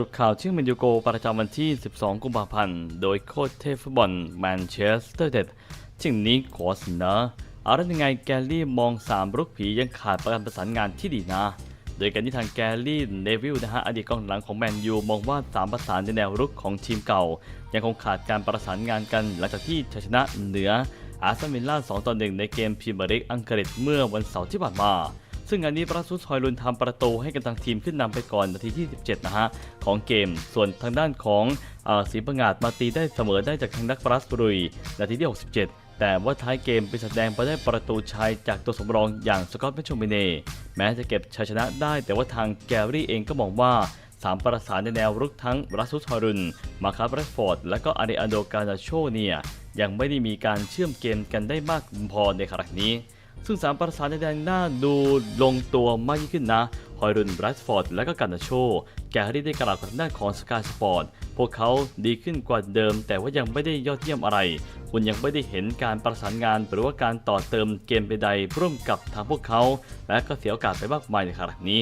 รุปข่าวชื่อแมนยูโกประจำวันที่ 12 กุมภาพันธ์ โดยโค้ชเทฟุตบอลแมนเชสเตอร์เดดชิงนี้ขอเสนอเอาละยังไงแกลลี่มอง 3 รุกผียังขาดประการประสานงานที่ดีนะ โดยการที่ทางแกลลี่เนวิลนะฮะอดีตกองหลังของแมนยูมองว่า 3 ประสานในแนวรุกของทีมเก่า ยังคงขาดการประสานงานกันหลังจากที่ชัยชนะเหนืออาร์เซนอลวิลล่า2ต่อ1ในเกมพรีเมียร์ลีกอังกฤษเมื่อวันเสาร์ที่ผ่านมา ซึ่งงานนี้ปราซุสฮอยลุนทำประตูให้กับทางทีมขึ้นนำไปก่อนนาทีที่ 17 นะฮะ ของเกม ส่วนทางด้านของอสีประงาดมาตีได้เสมอได้จากทางนักปรัสบรุยนาทีที่ 67แต่ว่าท้ายเกมไปแสดงไปได้ประตูชัยจากตัวสำรองอย่างสกอตแมชโชมิเน่แม้จะเก็บชัยชนะได้ แต่ว่าทางแกรี่เองก็มองว่าสามประสานในแนวรุกทั้งรัสซุสฮอรุน มาคาร์บรสฟอร์ด และก็อาริอันโดกานาโชเนี่ยยังไม่ได้มีการเชื่อมเกมกันได้มากพอในขณะนี้ ซึ่งสามประสานในแดนหน้าดูลงตัวมากยิ่งขึ้นนะ ฮอยรุนบรัสฟอร์ดและก็การนาโช แกรี่ได้กล่าวกับหน้านของสกายสปอร์ต พวกเขาดีขึ้นกว่าเดิม แต่ว่ายังไม่ได้ยอดเยี่ยมอะไร คุณยังไม่ได้เห็นการประสานงาน หรือว่าการต่อเติมเกมใดๆร่วมกับทางพวกเขา และก็เสียโอกาสไปมากมายในขณะนี้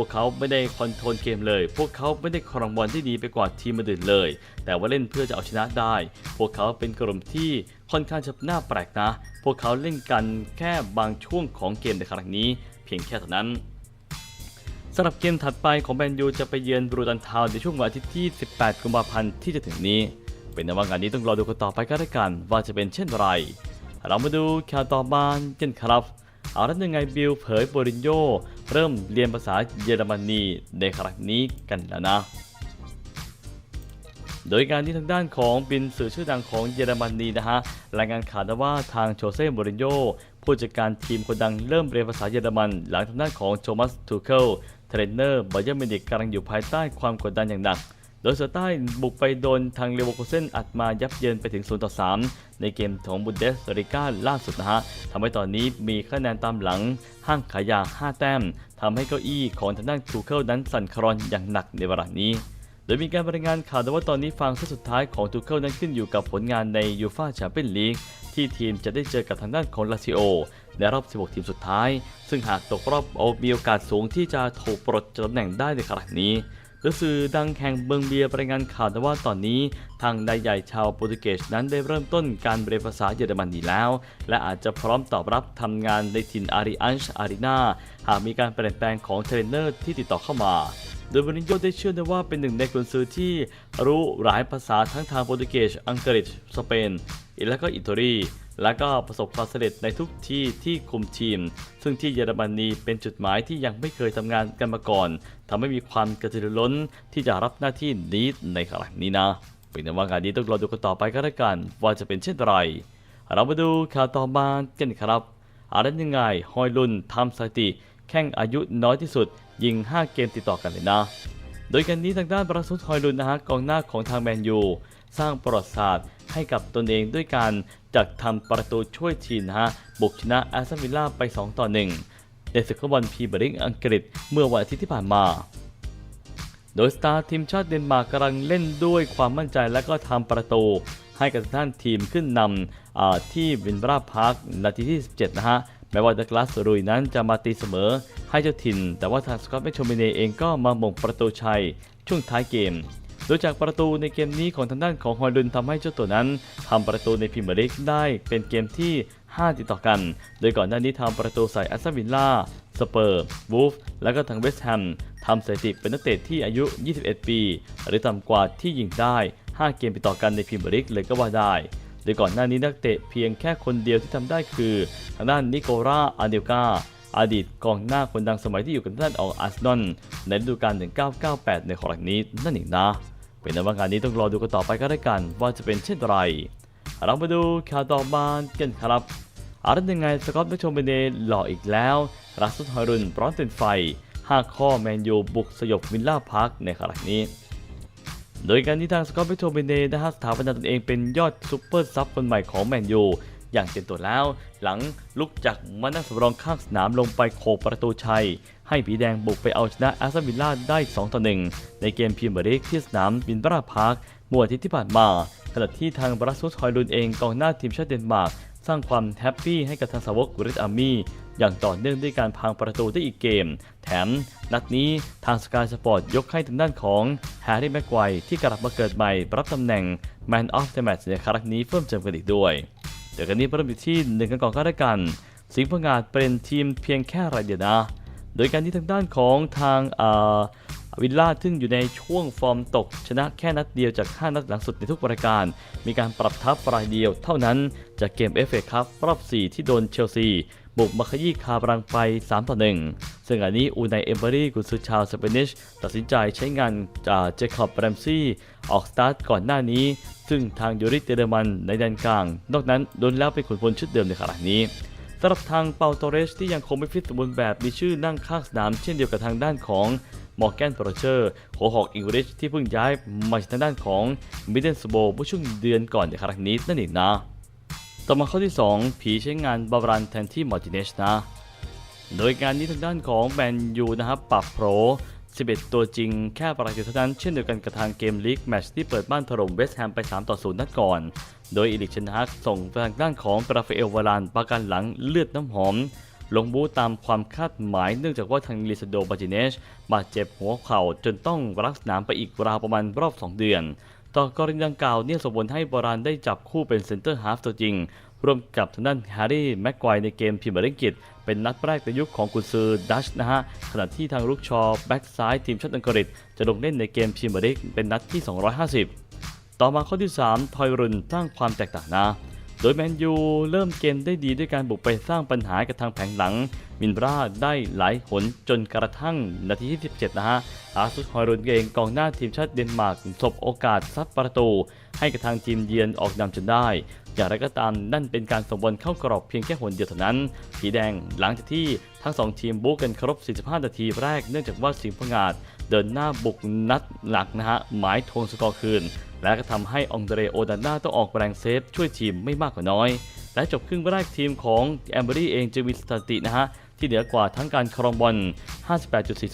วกเขาไม่ได้คอนโทรลเกมเลย พวกเขาไม่ได้ครองบอลที่ดีไปกว่าทีมอื่นเลย แต่ว่าเล่นเพื่อจะเอาชนะได้ พวกเขาเป็นกลุ่มที่ค่อนข้างจะน่าแปลกนะ พวกเขาเล่นกันแค่บางช่วงของเกมในครั้งนี้ เพียงแค่เท่านั้นสำหรับเกมถัดไปของแมนยูจะไปเยือนบรูตันทาวในช่วงวันอาทิตย์ที่ 18 กุมภาพันธ์ที่จะถึงนี้ เป็นในว่างานนี้ต้องรอดูกันต่อไปก็แล้วกันว่าจะเป็นเช่นไร เรามาดูข่าวต่อมากันครับ เอาแล้วยังไงบิลเผยโบรินโญ เริ่มเรียนภาษาเยอรมนีในครั้งนี้กันแล้วนะ โดยการที่ทางด้านของบินสื่อชื่อดังของเยอรมนีนะฮะ รายงานข่าวว่าทางโชเซ่โมรินโญ่ผู้จัดการทีมคนดังเริ่มเรียนภาษาเยอรมัน หลังทางด้านของโทมัสทูเคิลเทรนเนอร์บาเยอร์มินิกกำลังอยู่ภายใต้ความกดดันอย่างหนัก โดยเสือใต้บุกไปโดนทางเลเวอร์คูเซนอัดมายับเยินไปถึง 0 ต่อ 3 ในเกมของบุนเดสริก้าล่าสุดนะฮะทำให้ตอนนี้มีคะแนนตามหลังห้างขายยา 5 แต้มทำให้เก้าอี้ของทางด้านทูเคิลนั้นสั่นคลอนอย่างหนักในเวลานี้โดยมีการรายงานข่าวด้วยว่าตอนนี้ฟังเส้นสุดท้ายของทูเคิลนั้นขึ้นอยู่กับผลงานในยูฟาแชมเปี้ยนลีกที่ทีมจะได้เจอกับทางด้านของลาซิโอในรอบ 16 ทีมสุดท้าย ซึ่งหากตกรอบโอมีโอกาสสูงที่จะถูกปลดจากตำแหน่งได้ในขณะนี้ โดยสื่อดังแห่งเบิงเบียรายงานข่าวว่าตอนนี้ ทางนายใหญ่ชาวโปรตุเกสนั้นได้เริ่มต้นการเรียนภาษาเยอรมนีแล้ว และอาจจะพร้อมตอบรับทำงานในถิ่นอาริอันช์อารีนาหากมีการเปลี่ยนแปลงของเทรนเนอร์ที่ติดต่อเข้ามาโดยบรินโยได้เชื่อได้ว่าเป็นหนึ่งในกุนซือที่รู้หลายภาษาทั้งทางโปรตุเกส อังกฤษ สเปนและก็อิตาลี และก็ประสบความสำเร็จในทุกที่ที่คุมทีม ซึ่งที่เยอรมนีเป็นจุดหมายที่ยังไม่เคยทำงานกันมาก่อนทำให้มีความกระตือรือร้นที่จะรับหน้าที่นี้ในครั้งนี้นะเป็นแต่ว่างานนี้ต้องรอดูกันต่อไปก็แล้วกันว่าจะเป็นเช่นไร เรามาดูข่าวต่อมากันครับอะไรยังไงฮอยลุนทำสถิติ แข่งอายุน้อยที่สุด ยิง 5 เกมติดต่อกันเลยนะ โดยการนี้ทางด้านประสุทฮอยลุนนะฮะกองหน้าของทางแมนยู สร้างประวัติศาสตร์ ให้กับตนเองด้วยการจัดทำประตูช่วยทีนะฮะบุกชนะแอสตันวิลล่าไป 2 ต่อ 1 ในศึกฟุตบอลพรีเมียร์ลีกอังกฤษเมื่อวันอาทิตย์ที่ผ่านมา โดยสตาร์ทีมชาติเดนมาร์กกำลังเล่นด้วยความมั่นใจและก็ทำประตูให้กับท่านทีมขึ้นนำอ่าที่วินบราพาร์คนาทีที่ 17 นะฮะแม้ว่าดักลาสรุยนั้นจะมาตีเสมอให้เจ้าถิ่น แต่ว่าทางสกอตแมชโชมิเนเองก็มาหม่งประตูชัยช่วงท้ายเกม โดยจากประตูในเกมนี้ของทางด้านของฮอยลุนทำให้เจ้าตัวนั้นทำประตูในพรีเมียร์ลีกได้เป็นเกมที่ 5 ติดต่อกัน โดยก่อนหน้านี้ทำประตูใส่แอสตันวิลล่าสเปอร์วูฟและก็ทางเวสต์แฮมทำสถิติเป็นนักเตะที่อายุ 21 ปี หรือต่ำกว่าที่ยิงได้ 5 เกมติดต่อกันในพรีเมียร์ลีกเลยก็ว่าได้โดยก่อนหน้านี้นักเตะเพียงแค่คนเดียวที่ทำได้คือ ทางด้านนิโคราอาเดลกา อดีตกองหน้าคนดังสมัยที่อยู่กับทางด้านออกอาร์เซนอลในฤดูกาล 1998 ในครั้งนี้นั่นเองนะ เป็นในว่างานนี้ต้องรอดูกันต่อไปก็ได้กันว่าจะเป็นเช่นไร เรามาดูข่าวต่อมากันครับอาร์ตยังไงสกอตแมชโชเมเนหล่ออีกแล้ว รัสซุฮอรุนพร้อมเป็นไฟ 5 ข้อแมนยูบุกสยบวิลล่าพาร์คในครั้งนี้ โดยการที่ทางสกอตแมชโชเมเนนะฮะสถาปนาตนเองเป็นยอดซูเปอร์ซับคนใหม่ของแมนยู อย่างเต็มตัวแล้ว หลังลุกจากมานั่งสำรองข้างสนามลงไปโขกประตูชัย ให้ผีแดงบุกไปเอาชนะแอสตันวิลล่าได้ 2 ต่อ 1 ในเกมพรีเมียร์ลีกที่สนามบินบราพาร์คเมื่อวันอาทิตย์ที่ผ่านมาขณะที่ทางบรัสซุสฮอยลุนเองกองหน้าทีมชาติเดนมาร์กสร้างความแฮปปี้ให้กับทางสาวกริตอาร์มี่อย่างต่อเนื่องด้วยการพังประตูได้อีกเกม แถม นัดนี้ทางสกายสปอร์ตยกให้ทางด้านของแฮร์รี่แม็กไกวที่กลับมาเกิดใหม่รับตำแหน่ง Man of the Match ในครั้งนี้เพิ่มเติมกันอีกด้วย เดี๋ยวกันนี้เริ่มอยู่ที่หนึ่งกันก่อนก็แล้วกัน สิงห์พงาดเป็นทีมเพียงแค่รายเดียวนะ โดยการที่ทางด้านของทางวิลล่าซึ่งอยู่ในช่วงฟอร์มตก ชนะแค่นัดเดียวจาก 5 นัดหลังสุดในทุกรายการ มีการปรับทัพรายเดียวเท่านั้นจากเกมเอฟเอคัพรอบ 4 ที่โดนเชลซีบุกมาขยี้คาบรังไป 3 ต่อ 1 ซึ่งอันนี้อูไนเอมเบอรี่กุนซือชาวสเปนิชตัดสินใจใช้งานจากเจคอบแรมซี่ออกสตาร์ทก่อนหน้านี้ ซึ่งทางยูริเตเดอร์มันในแดนกลาง นอกนั้นโดนแล้วเป็นขุนพลชุดเดิมในขณะนี้สำหรับทางเปาโตเรสที่ยังคงไม่ฟิตสมบูรณ์แบบมีชื่อนั่งข้างสนามเช่นเดียวกับทางด้านของมอร์แกนโปรเชอร์หัวหอกอิงริชที่เพิ่งย้ายมาจากทางด้านของมิเดิลสโบเมื่อช่วงเดือนก่อนในครั้งนี้นั่นเองนะ ต่อมาข้อที่ 2 ผีใช้งานบาบรันแทนที่มอร์ติเนชนะ โดยการนี้ทางด้านของแมนยูนะครับปรับโปร11 ตัวจริงแค่ประตูเท่านั้นเช่นเดียวกันกับทางเกมลีกแมตช์ที่เปิดบ้านถล่มเวสต์แฮมไป 3 ต่อ 0 นัดก่อน โดยอีลิกเชนฮักส่งทางด้านของราฟาเอลวารานประกันหลังเลือดน้ำหอม ลงบูตามความคาดหมายเนื่องจากว่าทางลิซาโดบาจิเนชบาดเจ็บหัวเข่าจนต้องรักสนาไปอีกราวประมาณรอบ 2 เดือน ต่อกรณีดังกล่าวเนี่ยสมบูรณ์ให้บรานได้จับคู่เป็นเซนเตอร์ฮาฟตัวจริง ร่วมกับทางด้านแฮร์รี่แม็กไกวในเกมพรีเมียร์ลีกอังกฤษ เป็นนัดแรกในยุคของกุนซือดัชนะฮะ ขณะที่ทางลูกชอแบ็กซ้ายทีมชาติอังกฤษ จะลงเล่นในเกมพิมเมียร์ลีกเป็นนัดที่ 250 ต่อมาข้อที่ 3 ทอยรุนสร้างความแตกต่างนะ โดยแมนยูเริ่มเกมได้ดีด้วยการบุกไปสร้างปัญหากับทางแผงหลัง มินบราได้หลายหนจนกระทั่งนาทีที่ 17 นะฮะ อาซุสฮอยรุนเองกองหน้าทีมชาติเดนมาร์กสบโอกาสซัดประตู ให้กับทางทีมเยือนออกนำจนได้ อย่างไรก็ตามนั่นเป็นการส่งบอลเข้ากรอบเพียงแค่หนเดียวเท่านั้นผีแดงหลังจากที่ทั้งสองทีมบุกกันครบ 45 นาทีแรกเนื่องจากว่าสิงห์พงาดเดินหน้าบุกนัดหลักนะฮะหมายทงสกอร์คืน และก็ทำให้องเดรโอดาน่าต้องออกแรงเซฟช่วยทีมไม่มากกว่าน้อย และจบครึ่งแรกทีมของแอมเบอรี่เองจะมีสถิตินะฮะที่เหนือกว่าทั้งการครองบอล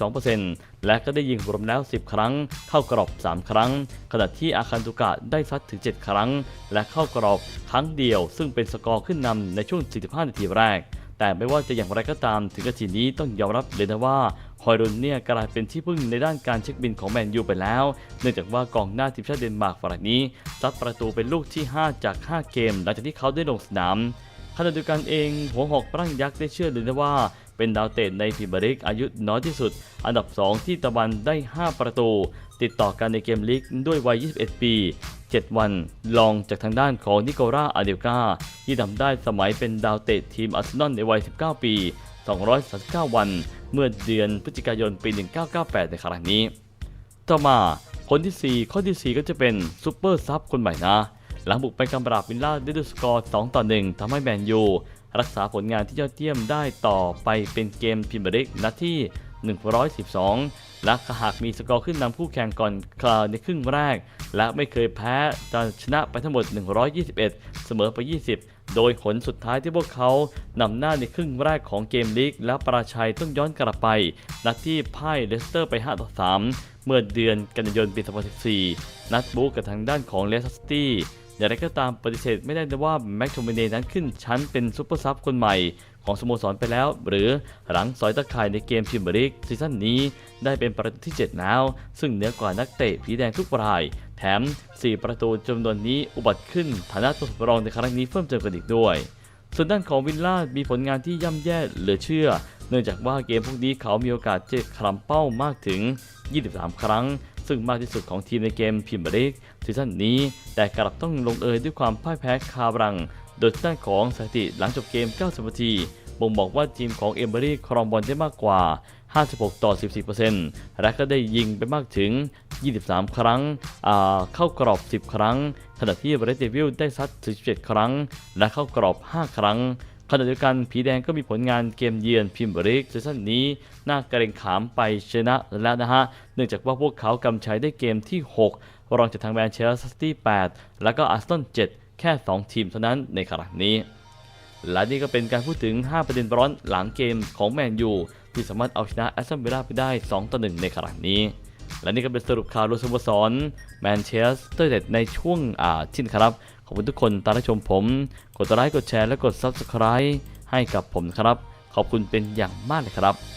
58.42%และก็ได้ยิงรวมแล้ว 10 ครั้ง เข้ากรอบ 3 ครั้ง ขณะที่อาคันตุกะได้ซัดถึง 7 ครั้ง และเข้ากรอบครั้งเดียว ซึ่งเป็นสกอร์ขึ้นนำในช่วง 45 นาทีแรก แต่ไม่ว่าจะอย่างไรก็ตามถึงนาทีนี้ต้องยอมรับเลยนะว่า ฮอยรุนเนี่ยกลายเป็นที่พึ่งในด้านการเช็คบินของแมนยูไปแล้ว เนื่องจากว่ากองหน้าทีมชาติเดนมาร์กฝ่ายนี้ซัดประตูเป็นลูกที่ 5 จาก 5 เกม หลังจากที่เขาได้ลงสนามขณะเดียวกันเองหัวหอกปรั้งยักษ์ได้เชื่อเลยนะว่าเป็นดาวเตะในพรีเมียร์ลีกอายุน้อยที่สุด อันดับ 2 ที่ตะวันได้ 5 ประตู ติดต่อกันในเกมลีกด้วยวัย 21 ปี 7 วันลองจากทางด้านของนิโคล่าอาเดลกาที่ทำได้สมัยเป็นดาวเตะทีมอาร์เซนอลในวัย 19 ปี 239 วัน เมื่อเดือนพฤศจิกายนปี 1998 ในครั้งนี้ ต่อมาคนที่ 4 ข้อที่ 4 ก็จะเป็นซูเปอร์ซับคนใหม่นะ หลังบุกไปกำราบวิลล่าด้วยสกอร์ 2 ต่อ 1ทำให้แมนยูรักษาผลงานที่ยอดเยี่ยมได้ต่อไปเป็นเกมพรีเมียร์ลีกนัดที่ 112 และหากมีสกอร์ขึ้นนำคู่แข่งก่อนในครึ่งแรก และไม่เคยแพ้จะชนะไปทั้งหมด 121 เสมอไป 20 โดยผลสุดท้ายที่พวกเขานำหน้าในครึ่งแรกของเกมลีก และปราชัยต้องย้อนกลับไป นัดที่พ่ายเลสเตอร์ไป 5 ต่อ 3 เมื่อเดือนกันยายนปี 2014 นัดบุกกับทางด้านของเลสเตอร์ซิตี้อย่างไรก็ตามปฏิเสธไม่ได้ว่าแม็กโทมิเนนั้นขึ้นชั้นเป็นซูเปอร์ซับคนใหม่ ของสโมสรไปแล้ว หรือหลังสอยตะข่ายในเกมพรีเมียร์ลีกซีซั่นนี้ได้เป็นประตูที่ 7 แล้ว ซึ่งเหนือกว่านักเตะผีแดงทุกราย แถม 4 ประตูจำนวนนี้อุบัติขึ้นฐานะตัวสำรองในครั้งนี้เพิ่มเติมกันอีกด้วย ส่วนด้านของวิลล่ามีผลงานที่ย่ำแย่เหลือเชื่อ เนื่องจากว่าเกมพวกนี้เขามีโอกาสเจ็คลำเป้ามากถึง 23 ครั้งซึ่งมากที่สุดของทีมในเกมพรีเมียร์ลีกซีซั่นนี้ แต่กลับต้องลงเอยด้วยความพ่ายแพ้คาบรัง โดยด้านของสถิติหลังจบเกม 90 นาที บ่งบอกว่าทีมของเอมเบอรี่ครองบอลได้มากกว่า 56 ต่อ 14%และก็ได้ยิงไปมากถึง 23 ครั้ง เข้ากรอบ 10 ครั้ง ขณะที่เบรดเดวิลได้ซัด 17 ครั้ง และเข้ากรอบ 5 ครั้งขณะเดียวกันผีแดงก็มีผลงานเกมเยือนพิมเบริกซีซั่นนี้ น่าเกรงขามไปชนะแล้วนะฮะ เนื่องจากว่าพวกเขากำชัยได้เกมที่ 6 รองจากทางแมนเชสเตอร์ซิตี้8แล้วก็อาร์เซนอล7 แค่ 2 ทีมเท่านั้นในขณะนี้ และนี่ก็เป็นการพูดถึง 5 ประเด็นร้อนหลังเกมของแมนยูที่สามารถเอาชนะแอสตันวิลล่าไปได้ 2 ต่อ 1 ในขณะนี้ และนี่ก็เป็นสรุปข่าวรวมสโมสรแมนเชสเตอร์เด็ดในช่วงอ่าที่นครับ ขอบคุณทุกคนตามรับชมผม กดไลค์กดแชร์และกด Subscribe ให้กับผมครับ ขอบคุณเป็นอย่างมากเลยครับ